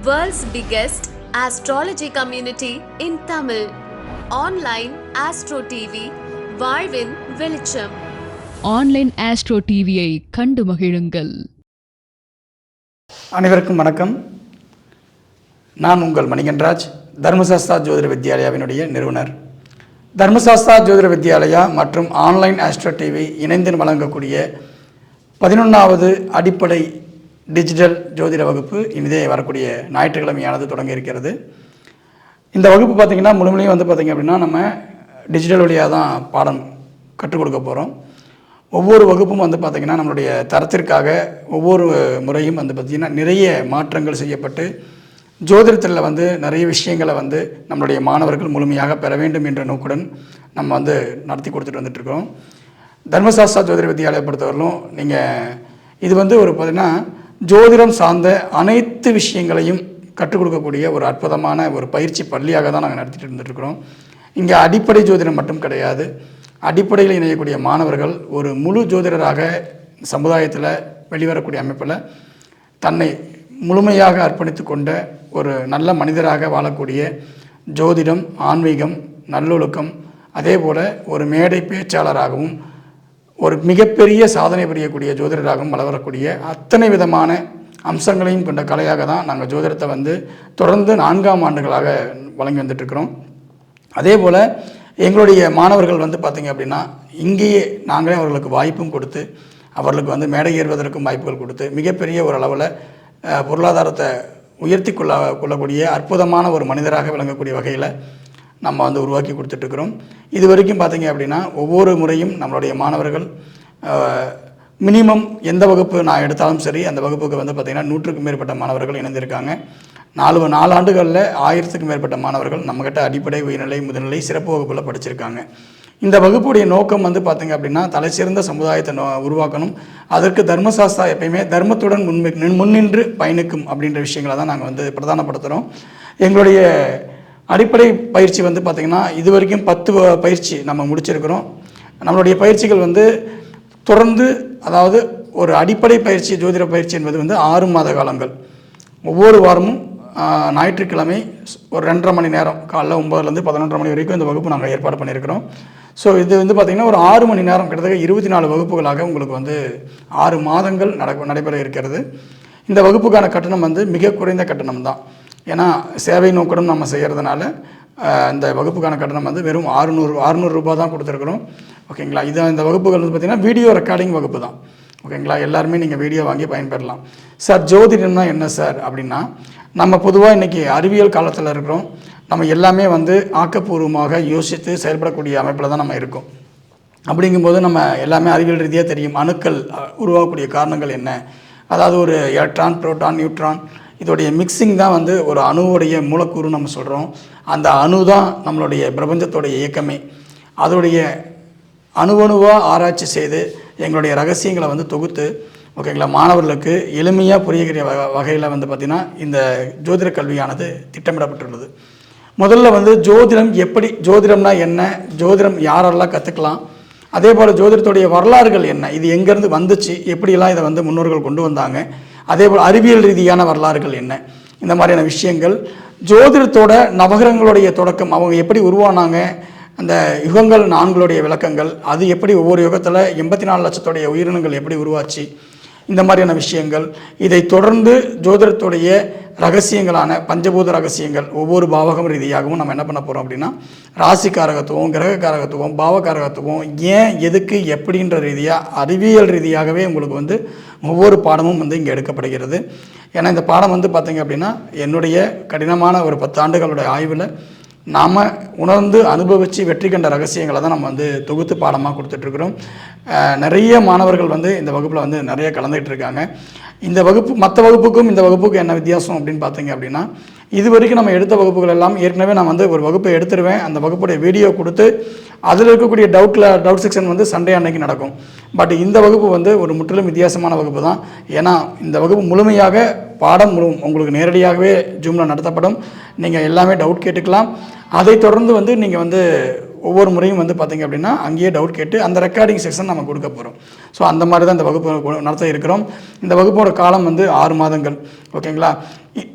World's biggest astrology community in Tamil. Online Astro TV, வாழ்வின் வெளிச்சம் online astro டிவியை கண்டு மகிழுங்கள். அனைவருக்கும் வணக்கம். நான் உங்கள் மணிகன்ராஜ் தர்மசாஸ்தா ஜோதிட வித்யாலயாவினுடைய நிறுவனர். தர்மசாஸ்தா ஜோதிட வித்யாலயா மற்றும் ஆன்லைன் ஆஸ்ட்ரோ டிவி இணைந்து வழங்கக்கூடிய பதினொன்றாவது அடிப்படை டிஜிட்டல் ஜோதிட வகுப்பு இனிதே வரக்கூடிய ஞாயிற்றுக்கிழமையானது தொடங்க இருக்கிறது. இந்த வகுப்பு பார்த்திங்கன்னா முழுமையும் வந்து பார்த்திங்க அப்படின்னா நம்ம டிஜிட்டல் வழியாக தான் பாடம் கற்றுக் கொடுக்க போகிறோம் ஒவ்வொரு வகுப்பும் வந்து பார்த்திங்கன்னா நம்மளுடைய தரத்திற்காக ஒவ்வொரு முறையும் வந்து பார்த்திங்கன்னா நிறைய மாற்றங்கள் செய்யப்பட்டு ஜோதிடத்தில் வந்து நிறைய விஷயங்களை வந்து நம்மளுடைய மாணவர்கள் முழுமையாக பெற வேண்டும் என்ற நோக்குடன் நம்ம வந்து நடத்தி கொடுத்துட்டு வந்துட்டுருக்கோம் தர்மசாஸ்திரா ஜோதிட வித்யாலயை பொறுத்தவரையிலும் நீங்கள் இது வந்து ஒரு பார்த்திங்கன்னா ஜோதிடம் சார்ந்த அனைத்து விஷயங்களையும் கற்றுக் கொடுக்கக்கூடிய ஒரு அற்புதமான ஒரு பயிற்சி பள்ளியாக தான் நாங்கள் நடத்திட்டு இருந்துருக்குறோம் இங்கே அடிப்படை ஜோதிடம் மட்டும் கிடையாது. அடிப்படையில் இணையக்கூடிய மாணவர்கள் ஒரு முழு ஜோதிடராக சமுதாயத்தில் வெளிவரக்கூடிய அமைப்பில் தன்னை முழுமையாக அர்ப்பணித்து கொண்ட ஒரு நல்ல மனிதராக வாழக்கூடிய ஜோதிடம் ஆன்மீகம் நல்லொழுக்கம் அதே போல் ஒரு மேடை பேச்சாளராகவும் ஒரு மிகப்பெரிய சாதனை புரியக்கூடிய ஜோதிடராகவும் வளரக்கூடிய அத்தனை விதமான அம்சங்களையும் கொண்ட கலையாக தான் நாங்கள் ஜோதிடத்தை வந்து தொடர்ந்து நான்காம் ஆண்டுகளாக வழங்கி வந்துட்டுருக்கிறோம். அதே போல் எங்களுடைய மாணவர்கள் வந்து பார்த்திங்க அப்படின்னா இங்கேயே நாங்களே அவர்களுக்கு வாய்ப்பும் கொடுத்து அவர்களுக்கு வந்து மேடை ஏறுவதற்கும் வாய்ப்புகள் கொடுத்து மிகப்பெரிய ஒரு அளவில் பொருளாதாரத்தை உயர்த்தி கொள்ள கொள்ளக்கூடிய அற்புதமான ஒரு மனிதராக விளங்கக்கூடிய வகையில் நம்ம வந்து உருவாக்கி கொடுத்துட்ருக்குறோம். இது வரைக்கும் பார்த்தீங்க அப்படின்னா ஒவ்வொரு முறையும் நம்மளுடைய மாணவர்கள் மினிமம் எந்த வகுப்பு நான் எடுத்தாலும் சரி அந்த வகுப்புக்கு வந்து பார்த்திங்கன்னா நூற்றுக்கும் மேற்பட்ட மாணவர்கள் இணைந்திருக்காங்க. நாலு நாலு ஆண்டுகளில் ஆயிரத்துக்கும் மேற்பட்ட மாணவர்கள் நம்மக்கிட்ட அடிப்படை உயர்நிலை முதுநிலை சிறப்பு வகுப்பில் படிச்சிருக்காங்க. இந்த வகுப்புடைய நோக்கம் வந்து பார்த்திங்க அப்படின்னா தலைசிறந்த சமுதாயத்தை நோ உருவாக்கணும். அதற்கு தர்மசாஸ்தா எப்பயுமே தர்மத்துடன் முன் முன்னின்று பயணிக்கும் அப்படின்ற விஷயங்களை தான் நாங்கள் வந்து பிரதானப்படுத்துகிறோம் எங்களுடைய அடிப்படை பயிற்சி வந்து பார்த்திங்கன்னா இது வரைக்கும் பத்து வ- பயிற்சி நம்ம முடிச்சிருக்கிறோம். நம்மளுடைய பயிற்சிகள் வந்து தொடர்ந்து அதாவது ஒரு அடிப்படை பயிற்சி ஜோதிட பயிற்சி என்பது வந்து ஆறு மாத காலங்கள். ஒவ்வொரு வாரமும் ஞாயிற்றுக்கிழமை ஒரு ரெண்டரை மணி நேரம் காலைல ஒம்பதுலேருந்து பதினொன்றரை மணி வரைக்கும் இந்த வகுப்பு நாங்கள் ஏற்பாடு பண்ணியிருக்கிறோம். ஸோ இது வந்து பார்த்திங்கன்னா ஒரு ஆறு மணி நேரம் கிட்டத்தட்ட இருபத்தி நாலு வகுப்புகளாக உங்களுக்கு வந்து ஆறு மாதங்கள் நட நடைபெற இருக்கிறது. இந்த வகுப்புக்கான கட்டணம் வந்து மிக குறைந்த கட்டணம் தான் ஏன்னா சேவை நோக்கடம் நம்ம செய்கிறதுனால இந்த வகுப்புக்கான கட்டணம் வந்து வெறும் ஆறுநூறு ஆறுநூறு ரூபாய் தான் கொடுத்துருக்குறோம். ஓகேங்களா? இது இந்த வகுப்புகள் வந்து பார்த்திங்கன்னா வீடியோ ரெக்கார்டிங் வகுப்பு தான். ஓகேங்களா? எல்லாருமே நீங்கள் வீடியோ வாங்கி பயன்பெறலாம். சார் ஜோதிடம்னா என்ன சார்? அப்படின்னா நம்ம பொதுவாக இன்றைக்கி அறிவியல் காலத்தில் இருக்கிறோம். நம்ம எல்லாமே வந்து ஆக்கப்பூர்வமாக யோசித்து செயல்படக்கூடிய அமைப்பில் தான் நம்ம இருக்கோம். அப்படிங்கும்போது நம்ம எல்லாமே அறிவியல் ரீதியாக தெரியும். அணுக்கள் உருவாகக்கூடிய காரணங்கள் என்ன? அதாவது ஒரு எலக்ட்ரான் ப்ரோட்டான் நியூட்ரான் இதோடைய மிக்சிங் தான் வந்து ஒரு அணுவுடைய மூலக்கூறு நம்ம சொல்கிறோம் அந்த அணு தான் நம்மளுடைய பிரபஞ்சத்துடைய இயக்கமே. அதோடைய அணுவணுவாக ஆராய்ச்சி செய்து எங்களுடைய ரகசியங்களை வந்து தொகுத்து ஓகேங்களா மாணவர்களுக்கு எளிமையாக புரியக்கூடிய வகையில் வந்து பார்த்திங்கன்னா இந்த ஜோதிட கல்வியானது திட்டமிடப்பட்டுள்ளது. முதல்ல வந்து ஜோதிடம் எப்படி ஜோதிடம்னா என்ன ஜோதிடம் யாரெல்லாம் கற்றுக்கலாம் அதே போல் ஜோதிடத்துடைய வரலாறுகள் என்ன இது எங்கேருந்து வந்துச்சு எப்படியெல்லாம் இதை வந்து முன்னோர்கள் கொண்டு வந்தாங்க அதே போல் அறிவியல் ரீதியான வரலாறுகள் என்ன? இந்த மாதிரியான விஷயங்கள். ஜோதிடத்தோட நவகிரகங்களுடைய தொடக்கம் அவங்க எப்படி உருவானாங்க? அந்த யுகங்கள் நான்களுடைய விளக்கங்கள் அது எப்படி ஒவ்வொரு யுகத்தில் எண்பத்தி நாலு லட்சத்துடைய உயிரினங்கள் எப்படி உருவாச்சு? இந்த மாதிரியான விஷயங்கள். இதை தொடர்ந்து ஜோதிடத்துடைய ரகசியங்களான பஞ்சபூத ரகசியங்கள் ஒவ்வொரு பாவகம் ரீதியாகவும் நம்ம என்ன பண்ண போகிறோம் அப்படின்னா ராசி காரகத்துவம் கிரக காரகத்துவம் பாவ காரகத்துவம் ஏன் எதுக்கு எப்படின்ற ரீதியாக அறிவியல் ரீதியாகவே உங்களுக்கு வந்து ஒவ்வொரு பாடமும் வந்து இங்கே எடுக்கப்படுகிறது. ஏன்னா இந்த பாடம் வந்து பார்த்திங்க அப்படின்னா என்னுடைய கடினமான ஒரு பத்து ஆண்டுகளுடைய ஆய்வில் நாம் உணர்ந்து அனுபவித்து வெற்றி கண்ட ரகசியங்களை தான் நம்ம வந்து தொகுத்து பாடமாக கொடுத்துட்ருக்குறோம் நிறைய மாணவர்கள் வந்து இந்த வகுப்பில் வந்து நிறைய கலந்துகிட்டு இருக்காங்க. இந்த வகுப்பு மற்ற வகுப்புக்கும் இந்த வகுப்புக்கும் என்ன வித்தியாசம் அப்படின்னு பார்த்தீங்க அப்படின்னா இது வரைக்கும் நம்ம எடுத்த வகுப்புகள் எல்லாம் ஏற்கனவே நான் வந்து ஒரு வகுப்பை எடுத்துருவேன். அந்த வகுப்புடைய வீடியோ கொடுத்து அதில் இருக்கக்கூடிய டவுட்டில் டவுட் செக்ஷன் வந்து சண்டே அன்னைக்கு நடக்கும். பட் இந்த வகுப்பு வந்து ஒரு முற்றிலும் வித்தியாசமான வகுப்பு தான். ஏன்னா இந்த வகுப்பு முழுமையாக பாடம் முழு உங்களுக்கு நேரடியாகவே ஜூமில் நடத்தப்படும். நீங்கள் எல்லாமே டவுட் கேட்டுக்கலாம். அதை தொடர்ந்து வந்து நீங்கள் வந்து ஒவ்வொரு முறையும் வந்து பார்த்தீங்க அப்படின்னா அங்கேயே டவுட் கேட்டு அந்த ரெக்கார்டிங் செக்ஷன் நம்ம கொடுக்க போகிறோம் ஸோ அந்த மாதிரி தான் இந்த வகுப்பு நடத்த இருக்கிறோம். இந்த வகுப்போட காலம் வந்து ஆறு மாதங்கள். ஓகேங்களா?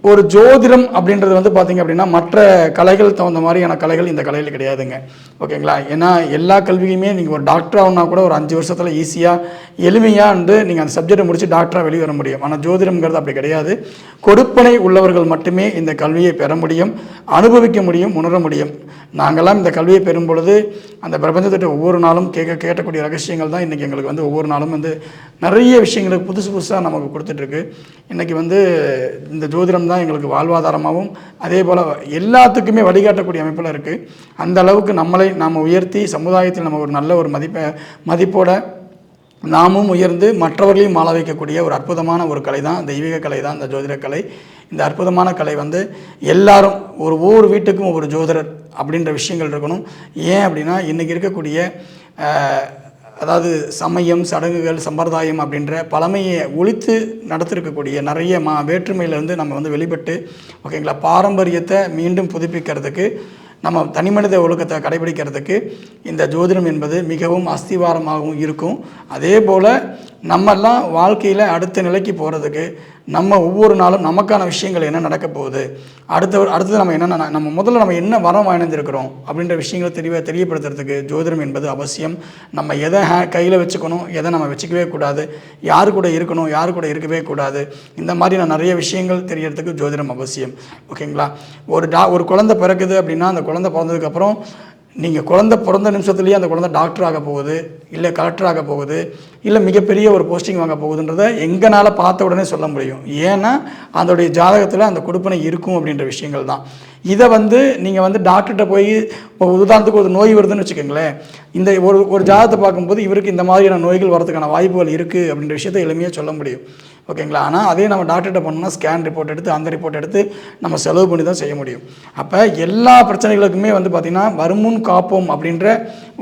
ஒரு ஜோதிடம் அப்படின்றது வந்து பார்த்தீங்க அப்படின்னா மற்ற கலைகள் தகுந்த மாதிரியான கலைகள் இந்த கலையில் கிடையாதுங்க. ஓகேங்களா? ஏன்னா எல்லா கல்வியுமே நீங்கள் ஒரு டாக்டர் ஆகுனா கூட ஒரு அஞ்சு வருஷத்தில் ஈஸியாக எளிமையாக வந்து நீங்கள் அந்த சப்ஜெக்டை முடித்து டாக்டராக வெளியே வர முடியும். ஆனால் ஜோதிடம்ங்கிறது அப்படி கிடையாது. கொடுப்பனை உள்ளவர்கள் மட்டுமே இந்த கல்வியை பெற முடியும் அனுபவிக்க முடியும் உணர முடியும். நாங்கள்லாம் இந்த கல்வியை பெறும் பொழுது அந்த பிரபஞ்சத்திட்ட ஒவ்வொரு நாளும் கேட்க கேட்டக்கூடிய ரகசியங்கள் தான் இன்றைக்கி எங்களுக்கு வந்து ஒவ்வொரு நாளும் வந்து நிறைய விஷயங்களுக்கு புதுசு புதுசாக நமக்கு கொடுத்துட்ருக்கு இன்றைக்கி வந்து இந்த ஜோதி ஜோதிடம் தான் எங்களுக்கு வாழ்வாதாரமாகவும் அதே போல் எல்லாத்துக்குமே வழிகாட்டக்கூடிய அமைப்பில் இருக்குது அந்த அளவுக்கு நம்மளை நாம் உயர்த்தி சமுதாயத்தில் நம்ம ஒரு நல்ல ஒரு மதிப்பை மதிப்போட நாமும் உயர்ந்து மற்றவர்களையும் மாள வைக்கக்கூடிய ஒரு அற்புதமான ஒரு கலை தான் தெய்வீக கலை தான் இந்த ஜோதிடக்கலை கலை. இந்த அற்புதமான கலை வந்து எல்லாரும் ஒரு ஒவ்வொரு வீட்டுக்கும் ஒவ்வொரு ஜோதிடர் அப்படின்ற விஷயங்கள் இருக்கணும். ஏன் அப்படின்னா இன்றைக்கி இருக்கக்கூடிய அதாவது சமயம் சடங்குகள் சம்பிரதாயம் அப்படின்ற பழமையை ஒழித்து நடத்திருக்கக்கூடிய நிறைய மா வேற்றுமையிலேருந்து நம்ம வந்து வெளிப்பட்டு ஓகேங்களா பாரம்பரியத்தை மீண்டும் புதுப்பிக்கிறதுக்கு நம்ம தனிமனித ஒழுக்கத்தை கடைபிடிக்கிறதுக்கு இந்த ஜோதிடம் என்பது மிகவும் அஸ்திவாரமாகவும் இருக்கும். அதே போல் நம்மெல்லாம் வாழ்க்கையில் அடுத்த நிலைக்கு போகிறதுக்கு நம்ம ஒவ்வொரு நாளும் நமக்கான விஷயங்கள் என்ன நடக்க போகுது? அடுத்த அடுத்தது நம்ம என்ன நம்ம முதல்ல நம்ம என்ன வரம் வாய்ந்திருக்கிறோம் அப்படின்ற விஷயங்களை தெளிவாக தெரியப்படுத்துறதுக்கு ஜோதிடம் என்பது அவசியம். நம்ம எதை ஹே கையில் வச்சுக்கணும் எதை நம்ம வச்சுக்கவே கூடாது. யார் கூட இருக்கணும் யார் கூட இருக்கவே கூடாது. இந்த மாதிரி நான் நிறைய விஷயங்கள் தெரியறதுக்கு ஜோதிடம் அவசியம். ஓகேங்களா? ஒரு டா ஒரு குழந்தை பிறக்குது அப்படின்னா அந்த குழந்தை பிறந்ததுக்கப்புறம் நீங்கள் குழந்தை பிறந்த நிமிஷத்துலேயே அந்த குழந்தை டாக்டர் ஆக போகுது இல்லை கலெக்டர் ஆக போகுது இல்லை மிகப்பெரிய ஒரு போஸ்டிங் வாங்க போகுதுன்றத எங்களால் பார்த்த உடனே சொல்ல முடியும். ஏன்னா அதோடைய ஜாதகத்தில் அந்த கொடுப்பனை இருக்கும் அப்படின்ற விஷயங்கள் தான். இதை வந்து நீங்கள் வந்து டாக்டர்கிட்ட போய் இப்போ உதாரணத்துக்கு ஒரு நோய் வருதுன்னு வச்சுக்கோங்களேன். இந்த ஒரு ஒரு ஜாதகத்தை பார்க்கும்போது இவருக்கு இந்த மாதிரியான நோய்கள் வரதுக்கான வாய்ப்புகள் இருக்குது அப்படின்ற விஷயத்தை எளிமையாக சொல்ல முடியும். ஓகேங்களா? ஆனால் அதே நம்ம டாக்டர்கிட்ட பண்ணோம்னா ஸ்கேன் ரிப்போர்ட் எடுத்து அந்த ரிப்போர்ட் எடுத்து நம்ம செலவு பண்ணி தான் செய்ய முடியும். அப்போ எல்லா பிரச்சனைகளுக்குமே வந்து பார்த்திங்கன்னா வருமுன் காப்போம் அப்படின்ற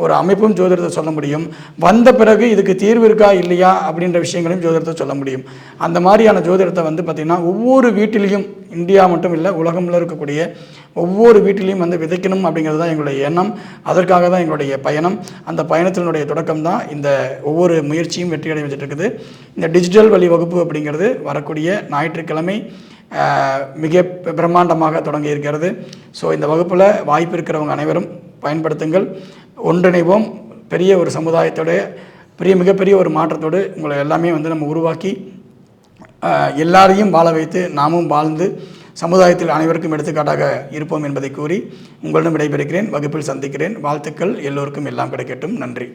ஒரு அமைப்பும் ஜோதிடத்தை சொல்ல முடியும். வந்த பிறகு இதுக்கு தீர்வு இருக்கா இல்லையா அப்படின்ற விஷயங்களையும் ஜோதிடத்தை சொல்ல முடியும். அந்த மாதிரியான ஜோதிடத்தை வந்து பார்த்திங்கன்னா ஒவ்வொரு வீட்டிலையும் இந்தியா மட்டும் இல்லை உலகம்ல இருக்கக்கூடிய ஒவ்வொரு வீட்டிலையும் வந்து விதைக்கணும் அப்படிங்கிறது தான் எங்களுடைய எண்ணம். அதற்காக தான் எங்களுடைய பயணம். அந்த பயணத்தினுடைய தொடக்கம் தான் இந்த ஒவ்வொரு முயற்சியும் வெற்றி அடைய இருக்குது. இந்த டிஜிட்டல் வழி வகுப்பு அப்படி அப்படிங்கிறது வரக்கூடிய ஞாயிற்றுக்கிழமை மிக பிரம்மாண்டமாக தொடங்கி இருக்கிறது. ஸோ இந்த வகுப்பில் வாய்ப்பு இருக்கிறவங்க அனைவரும் பயன்படுத்துங்கள். ஒன்றிணைவோம். பெரிய ஒரு சமுதாயத்தோட பெரிய மிகப்பெரிய ஒரு மாற்றத்தோடு உங்களை எல்லாமே வந்து நம்ம உருவாக்கி எல்லாரையும் வாழ வைத்து நாமும் வாழ்ந்து சமுதாயத்தில் அனைவருக்கும் எடுத்துக்காட்டாக இருப்போம் என்பதை கூறி உங்களிடம் விடைபெறுகிறேன். வகுப்பில் சந்திக்கிறேன். வாழ்த்துக்கள். எல்லோருக்கும் எல்லாம் கிடைக்கட்டும். நன்றி.